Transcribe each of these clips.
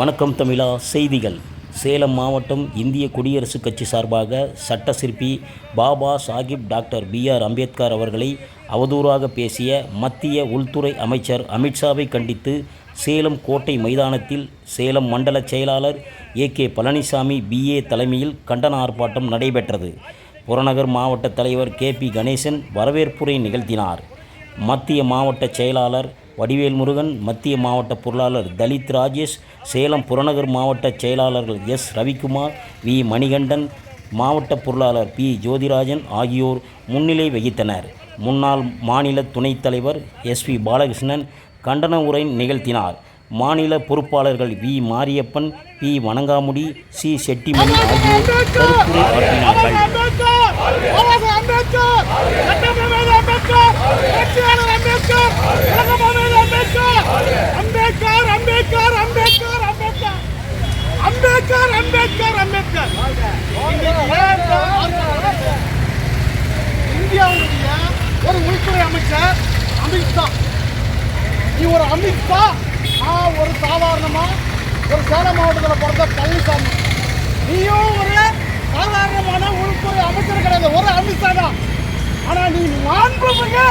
வணக்கம் தமிழா செய்திகள். சேலம் மாவட்டம் இந்திய குடியரசுக் கட்சி சார்பாக சட்ட சிற்பி Baba Saheb doctor B R Ambedkar அவர்களை அவதூறாக பேசிய மத்திய உள்துறை அமைச்சர் அமித்ஷாவை கண்டித்து சேலம் கோட்டை மைதானத்தில் சேலம் மண்டல செயலாளர் ஏ கே பழனிசாமி பிஏ தலைமையில் கண்டன ஆர்ப்பாட்டம் நடைபெற்றது. புறநகர் மாவட்ட தலைவர் கே பி கணேசன் வரவேற்புரை நிகழ்த்தினார். மத்திய மாவட்ட செயலாளர் வடிவேல் முருகன் மத்திய மாவட்ட பொருளாளர் தலித் ராஜேஷ் சேலம் புறநகர் மாவட்ட செயலாளர்கள் எஸ். ரவிக்குமார் வி. மணிகண்டன் மாவட்ட பொருளாளர் பி. ஜோதிராஜன் ஆகியோர் முன்னிலை வகித்தனர். முன்னாள் மாநில துணைத் தலைவர் எஸ். பி பாலகிருஷ்ணன் கண்டன உரை நிகழ்த்தினார். மாநில பொறுப்பாளர்கள் V. Mariappan P. Vanangamudi C. Chettimani ஆகியோர் கருத்துரை ஆற்றினார்கள் அம்பேத்கர் அம்பேத்கர் அம்பேத்கர் அம்பேத்கர் அம்பேத்கர். அம்பேத்கர் அம்பேத்கர் அம்பேத்கர். அம்பேத்கர் அம்பேத்கர் அம்பேத்கர் அம்பேத்கர் இந்தியாவுடைய ஒரு உள்துறை அமைச்சர் அமித்ஷா நீ ஒரு அமித்ஷா நான் ஒரு சாதாரணமா ஒரு சேலம் மாவட்டத்தில் பிறந்த பழனிசாமி. நீயும் ஒரு சாதாரணமான உள்துறை அமைச்சர் கிடையாது. ஒரு அமித்ஷா தான். ஆனா நீ மாண்புமிகு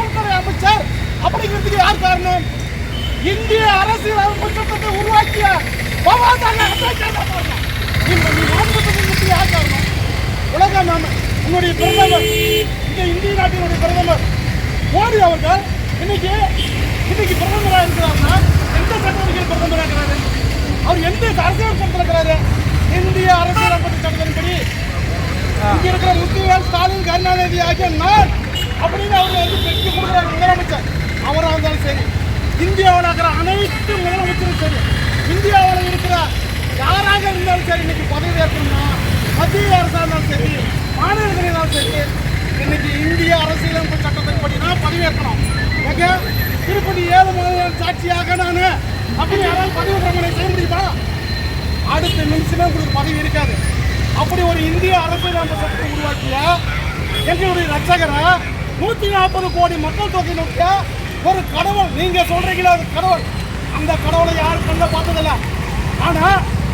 உள்துறை அமைச்சர் அப்படிங்கிறதுக்கு யார் காரணம்? இந்திய அரசியல் அமைச்சத்தை உருவாக்கிய பாபா சாஹேப் யார் காரணம்? உலக நாம உங்களுடைய பிரதமர் இந்த இந்திய நாட்டினுடைய பிரதமர் மோடி அவர்கள் இன்னைக்கு இன்னைக்கு பிரதமராக இருக்கிறாருன்னா எந்த சட்டத்தில் பிரதமராக இருக்கிறாரு? அவர் எந்த அரசியல் சட்டத்தில் இருக்கிறாரு? இந்திய அரசியலமைப்பு சட்டத்தின்படி இங்க இருக்கிற முத்துவேல் ஸ்டாலின் கருணாநிதி ஆகிய நான் அப்படின்னு அவர் வந்து பெற்று கொடுக்குறாரு முதலமைச்சர் அவராக இருந்தாலும் சரி இந்தியாவில் இருக்கிற அனைத்து முதலமைச்சரும் சரி இந்தியாவில் இருக்கிற யாராக இருந்தாலும் சரி இன்னைக்கு பதவி ஏற்கணும்னா மத்திய அரசாக இருந்தாலும் சரி மாநிலத்தில் இருந்தாலும் சரி இன்னைக்கு இந்திய அரசியலமைப்பு சட்டத்தின்படி தான் பதவி ஏற்கணும். திருப்பதி ஏழு மாநில சாட்சியாக நான். அப்படி யாராவது பதவி பிரமணை செய்ய முடியுமா? அடுத்த நிமிஷமே உங்களுக்கு பதவி இருக்காது. அப்படி ஒரு இந்திய அரசியலமைப்பு சட்டத்தை உருவாக்கிய எங்களுடைய ரட்சகரை நூற்றி நாற்பது கோடி மக்கள் தொகை நோக்கிய ஒரு கடவுள் நீங்க சொல்றீங்களா அது கடவுள். அந்த கடவுளை யாரும் கண்ட பார்த்ததில்ல. ஆனா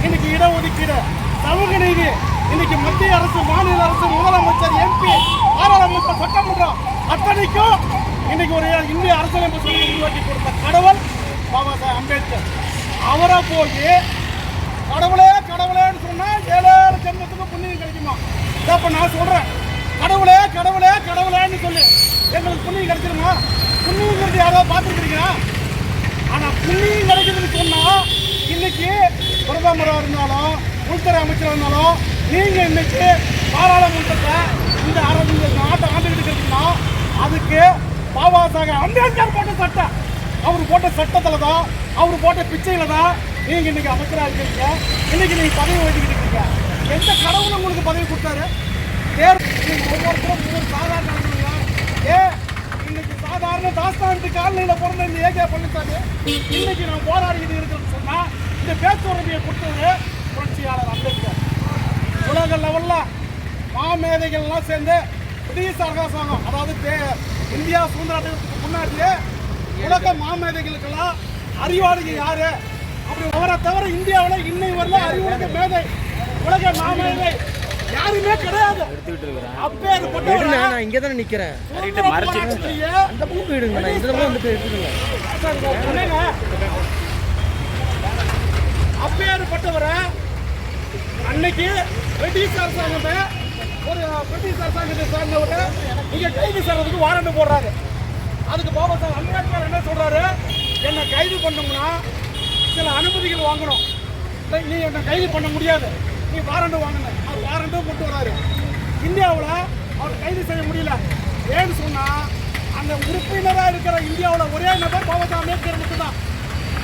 இன்னைக்கு இடஒதுக்கீடு சமூக நீதி இன்னைக்கு மத்திய அரசு மாநில அரசு முதலமைச்சர் எம்பி பாராளுமன்ற சட்டமன்றம் அத்தனைக்கும் இன்னைக்கு ஒரு இந்திய அரசியலமைப்பு சொல்லி உருவாக்கி கொடுத்த கடவுள் பாபா சாஹேப் அம்பேத்கர். அவரை போய் கடவுளே கடவுளேன்னு சொன்னா ஏழாயிரம் ஏழு ஜென்மத்துக்கு புண்ணியம் கிடைக்குமா? இதை நான் சொல்றேன். கடவுளே கடவுளே கடவுளேன்னு சொல்லி. எங்களுக்கு புண்ணியம் கிடைச்சிருமா? புண்ணியங்கிறது யாராவது பார்த்துருக்கீங்களா ஆனால் புண்ணியம் கிடைக்குதுன்னு சொன்னால் இன்னைக்கு பிரதமராக இருந்தாலும் உள்துறை அமைச்சராக இருந்தாலும் நீங்கள் இன்னைக்கு பாராளுமன்றத்தை இந்த அரசு இந்த நாட்டை ஆண்டுகிட்டு இருக்கீங்கன்னா அதுக்கு பாபா சாஹேப் அம்பேத்கர் போட்ட சட்டம். அவர் போட்ட சட்டத்தில் தான் அவர் போட்ட பிச்சையில் தான் நீங்கள் இன்னைக்கு அமைச்சராக இருக்கீங்க. இன்னைக்கு நீங்கள் பதவி வகிக்கிட்டு இருக்கீங்க. எந்த கடவுள் உங்களுக்கு பதவி கொடுத்தாரு? தேர் ஒவ்வொருத்தரும் ஒவ்வொரு சாதாரண ஏன் சாதாரண தாஸ்தானத்து காலநிலையில் பிறந்த இந்த ஏகே பழனிசாமி இன்னைக்கு நான் போராடிக்கிட்டு இருக்கிறேன்னு சொன்னால் இந்த பேச்சுரிமையை கொடுத்தது புரட்சியாளர் அம்பேத்கர். உலக லெவலில் மாமேதைகள்லாம் சேர்ந்து பிரிட்டிஷ் அரசாங்கம் அதாவது தே- இந்தியா சுதந்திரத்துக்கு முன்னாடியே உலக மாமேதைகளுக்கெல்லாம் அறிவாளிகள் யாரு? அப்படி அவரை தவிர இந்தியாவில் இன்னை வரல அறிவுலக மேதை உலக மாமேதை. யாருமே கிடையாது. அப்பேற்பட்ட விடுங்க நான் இங்கே தானே நிற்கிறேன் அந்த பக்கம் போயிடுங்க நான் இந்த பக்கம் வந்துட்டு எடுத்துடுங்க. அப்பேற்பட்டவரை அன்னைக்கு பிரிட்டிஷ் அரசாங்கத்தை ஒரு பிரிட்டிஷ் அரசாங்கத்தை சார்ந்தவரை இங்க கைது செய்யறதுக்கு வாரண்ட் போடுறாரு அதுக்கு பாபா சாஹேப் அம்பேத்கர் என்ன சொல்றாரு? என்னை கைது பண்ணோம்னா சில அனுமதிகள் வாங்கணும். நீ என்னை கைது பண்ண முடியாது. நீ வாரண்ட் வாங்கணும் அவர் கொண்டு வராரு. இந்தியாவில் அவர் கைது செய்ய முடியல. ஏன்னு சொன்னால் அந்த உறுப்பினராக இருக்கிற இந்தியாவில் ஒரே நபர் பாபா அம்பேத்கர் மட்டும்தான்.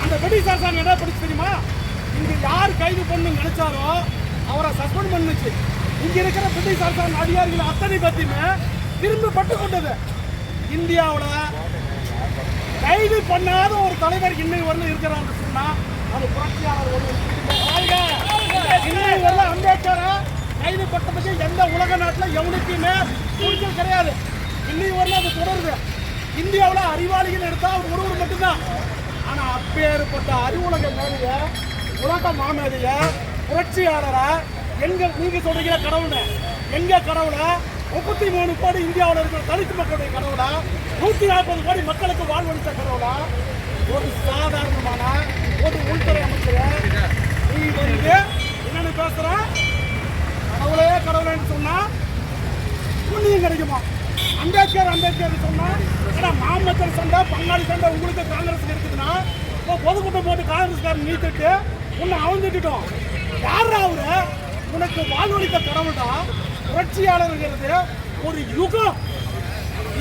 அந்த பிரிட்டிஷ் அரசாங்கம் என்ன படிச்சு தெரியுமா? இங்கே யார் கைது பண்ணு நினைச்சாரோ அவரை சஸ்பெண்ட் பண்ணுச்சு. இங்க இருக்கிற பிரிட்டிஷ் அரசாங்க அதிகாரிகள் அத்தனை பத்தியுமே திரும்ப பட்டு கொண்டது. இந்தியாவில் கைது பண்ணாத ஒரு தலைவர் இன்னை வரல இருக்கிறான்னு சொன்னால் அது புரட்சியாளர் ஒரு வாழ்க! இன்னை வரல அம்பேத்கரை கைது பட்டதுக்கு எந்த உலக நாட்டில் எவனுக்குமே துணிச்சல் கிடையாது. இன்னைக்கு வரல அது தொடருது. இந்தியாவில் அறிவாளிகள் எடுத்தால் அவர் ஒருவர் மட்டும்தான். ஆனால் அப்பேற்பட்ட அறிவுலக மேலைய உலக மாமேதைய புரட்சியாளரை எங்க நீங்கள் சொல்றீங்க கடவுளை? எங்க கடவுளை? முப்பத்தி மூணு கோடி இந்தியாவில் இருக்கிற தலித்து மக்களுடைய கடவுளா நூற்றி நாற்பது கோடி மக்களுக்கு வாழ்வளித்த கடவுளா ஒரு சாதாரணமான ஒரு உள்துறை அமைச்சரை நீ வந்து என்னன்னு பேசுகிறேன் கடவுளே சொன்னால் புண்ணியம் கிடைக்குமா? அம்பேத்கர் அம்பேத்கர் சொன்னால் ஏன்னா மாமத்தர் சண்டை பங்காளி சண்டை உங்களுக்கு காங்கிரஸ் இருக்குதுன்னா இப்போ பொதுக்கூட்டம் போட்டு காங்கிரஸ்காரன் நீத்துட்டு உன்னை அவந்துட்டோம் யார் அவரு? உனக்கு வாழ்வழித்த கடவுள் தான் புரட்சியாளருங்கிறது ஒரு யுகம்.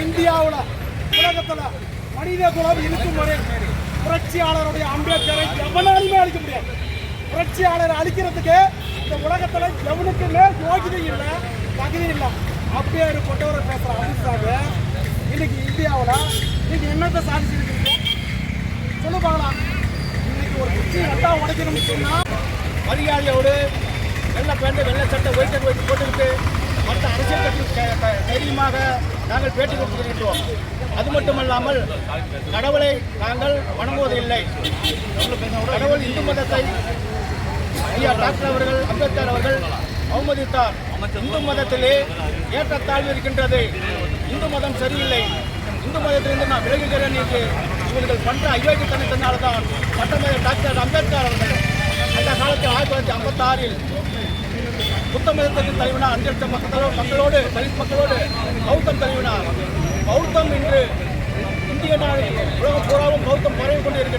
இந்தியாவில் உலகத்தில் மனித குலம் இருக்கும் வரை புரட்சியாளருடைய அம்பேத்கரை எவனாலுமே அழிக்க முடியாது. புரட்சியாளரை அழிக்கிறதுக்கு இந்த உலகத்துல எவனுக்குமே யோகிதை இல்லை தகுதி இல்லை. அப்படியே கொண்டவரை பேசுற அமித்ஷாவு இன்னைக்கு இந்தியாவில் நீங்க என்னத்தை சாதிச்சிருக்கீங்க? சொல்லு பார்க்கலாம். இன்னைக்கு ஒரு குச்சி நட்டா உடைக்கணும்னு சொன்னா மரியாதையோடு வெள்ளை பேண்ட் வெள்ளை சட்டை ஒயிட் ஒயிட் போட்டுக்கிட்டு மற்ற அரசியல் கட்சி தைரியமாக நாங்கள் பேட்டி கொடுத்துருக்கின்றோம் அது மட்டுமல்லாமல் கடவுளை நாங்கள் வணங்குவதில்லை. கடவுள் இந்து மதத்தை ஐயா டாக்டர் அவர்கள் அம்பேத்கர் அவர்கள் அவமதித்தார். இந்து மதத்திலே ஏற்றத்தாழ்வு இருக்கின்றது. இந்து மதம் சரியில்லை. இந்து மதத்திலிருந்து நான் விலகுகிறேன் என்று இவர்கள் பண்ற அயோக்கியத்தனத்தினால தான் சட்டமேத டாக்டர் அம்பேத்கர் அவர்கள் அந்த காலத்தில் ஆயிரத்தி தொள்ளாயிரத்தி ஐம்பத்தாறில் புத்த மதத்தின் தலைவனார் அஞ்சு லட்சம் மக்களோடு மக்களோடு தலித் மக்களோடு பௌத்தம் தலைவனார். பௌத்தம் இன்று இந்திய நாடு உலகம் பூராவும் பௌத்தம் பரவி கொண்டு இருக்கிறது